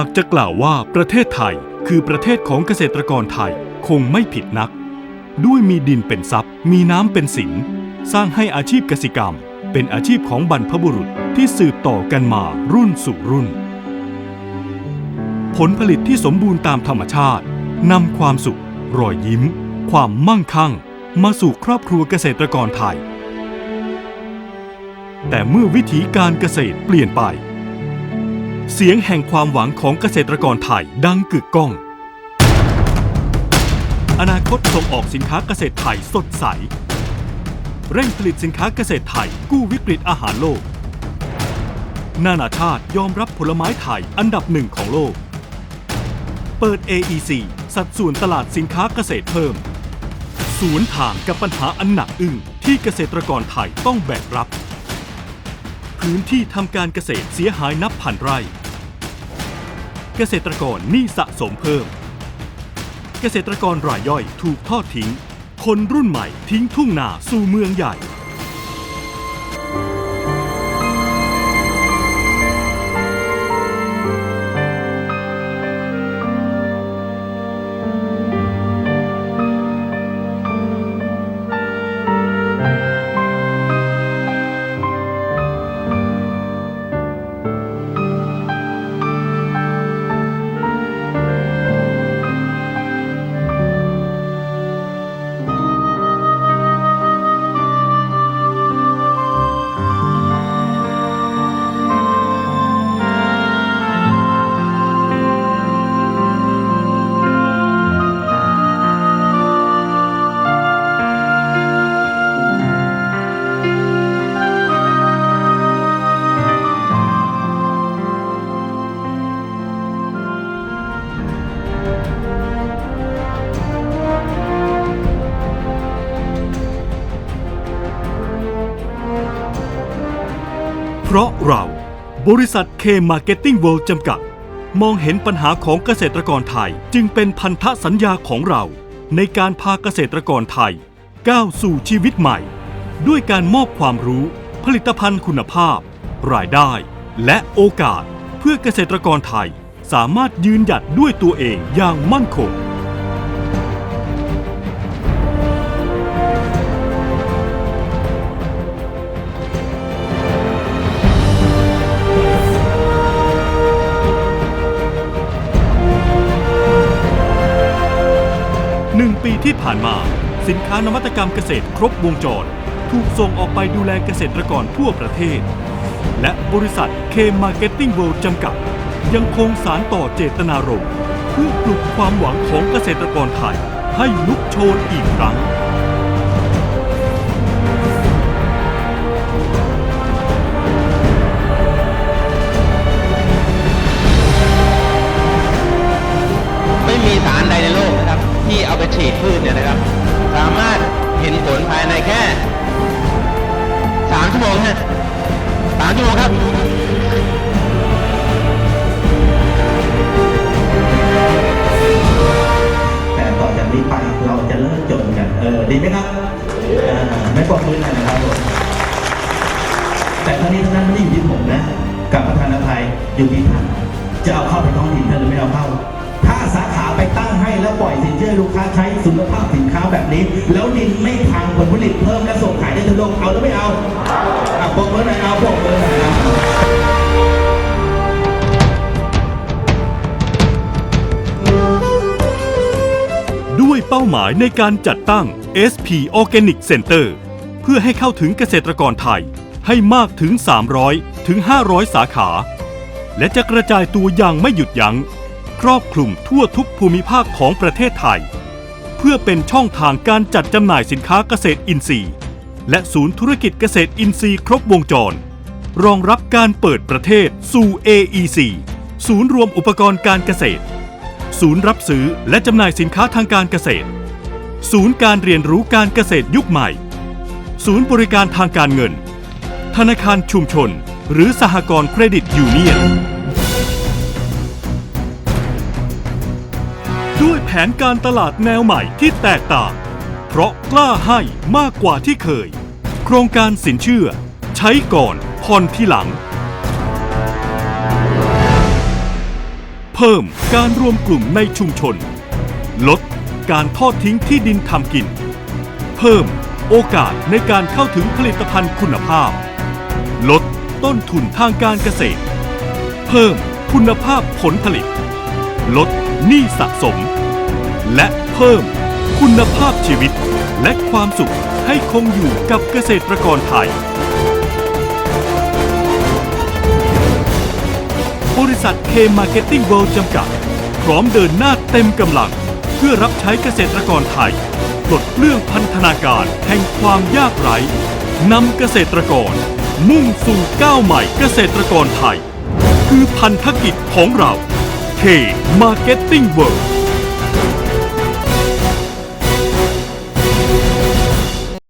ากจะกล่าวว่าประเทศไทยคือประเทศของเกษตรกรไทยคงไม่ผิดนัก ด้วยมีดินเป็นทรัพย์ มีน้ำเป็นสิน สร้างให้อาชีพเกษตรกรรม เป็นอาชีพของบรรพบุรุษที่สืบต่อกันมารุ่นสู่รุ่น ผลผลิตที่สมบูรณ์ตามธรรมชาตินำความสุข รอยยิ้ม ความมั่งคั่ง มาสู่ครอบครัวเกษตรกรไทย แต่เมื่อวิถีการเกษตรเปลี่ยนไป เสียงแห่งความหวังของเกษตรกรไทยดังกึกก้อง อนาคตส่งออกสินค้าเกษตรไทยสดใส เร่งผลิตสินค้าเกษตรไทยกู้วิกฤตอาหารโลก นานาชาติยอมรับผลไม้ไทยอันดับหนึ่งของโลก เปิด AEC สัดส่วนตลาดสินค้าเกษตรเพิ่ม ศูนย์ทางกับปัญหาอันหนักอึ้งที่เกษตรกรไทยต้องแบกรับพื้นที่ทำการเกษตรเสียหายนับพันไร่ เกษตรกรหนี้สะสมเพิ่ม เกษตรกรรายย่อยถูกทอดทิ้ง คนรุ่นใหม่ทิ้งทุ่งนาสู่เมืองใหญ่ เพราะเราบริษัทเคมาร์เก็ตติ้งเวิลด์จำกัด มองเห็นปัญหาของเกษตรกรไทย จึงเป็นพันธสัญญาของเรา ในการพาเกษตรกรไทย ก้าวสู่ชีวิตใหม่ ด้วยการมอบความรู้ ผลิตภัณฑ์คุณภาพ รายได้ และโอกาส เพื่อเกษตรกรไทยสามารถยืนหยัดด้วยตัวเองอย่างมั่นคง ปีที่ผ่านมา สินค้านวัตกรรมเกษตรครบวงจร ถูกส่งออกไปดูแลเกษตรกรทั่วประเทศ และบริษัทเคมาร์เก็ตติ้งเวิลด์จำกัด ยังคงสารต่อเจตนารมณ์เพื่อปลุกความหวังของเกษตรกรไทยให้ลุกโชนอีกครั้ง ฮะสามชั่วโมงครับแต่ต่อจากนี้ไปเราจะเลิกจนกัน เออ ดีไหมครับอ่าไม่ปลดมือหน่อยนะครับผมแต่ทั้งนี้ทั้งนั้นไม่ได้อยู่ที่ผมนะ กับประธานอภัยอยู่ที่ท่าน จะเอาเข้าไปท้องถิ่นท่านหรือไม่เอาเข้า ถ้าสาขาไป แล้วปล่อยสินเชื่อลูกค้าใช้สุขภาพสินค้าแบบนี้ แล้วดินไม่พังผลผลิตเพิ่มและส่งขายได้ทั่วโลกเอาหรือไม่เอาอะปลดมือหน่อยเอาปลดมือหน่อยเอาด้วยเป้าหมายในการจัดตั้ง SP Organic Center เพื่อให้เข้าถึงเกษตรกรไทย ให้มากถึง 300 ถึง 500 สาขา และจะกระจายตัวอย่างไม่หยุดยัง้ง ครอบคลุมทั่วทุกภูมิภาคของประเทศไทย เพื่อเป็นช่องทางการจัดจำหน่ายสินค้าเกษตรอินทรีย์ และศูนย์ธุรกิจเกษตรอินทรีย์ครบวงจร รองรับการเปิดประเทศสู่ AEC ศูนย์รวมอุปกรณ์การเกษตร ศูนย์รับซื้อและจำหน่ายสินค้าทางการเกษตร ศูนย์การเรียนรู้การเกษตรยุคใหม่ ศูนย์บริการทางการเงิน ธนาคารชุมชน หรือสหกรณ์เครดิตยูเนียน นการตลาดแนวใหม่ที่แตกต่าง เพราะกล้าให้มากกว่าที่เคย โครงการสินเชื่อ ใช้ก่อนผ่อนที่หลัง เพิ่มการรวมกลุ่มในชุมชน ลดการทอดทิ้งที่ดินทำกิน เพิ่มโอกาสในการเข้าถึงผลิตภัณฑ์คุณภาพ ลดต้นทุนทางการเกษตร เพิ่มคุณภาพผลผลิต ลดหนี้สะสม และเพิ่มคุณภาพชีวิต และความสุขให้คงอยู่กับเกษตรกรไทย บริษัทเคมาร์เก็ตติ้งเวิลด์จำกัด พร้อมเดินหน้าเต็มกำลัง เพื่อรับใช้เกษตรกรไทยปลดเปลื้องพันธนาการแห่งความยากไร้นำเกษตรกร มุ่งสู่ก้าวใหม่เกษตรกรไทย คือพันธกิจของเรา K Marketing World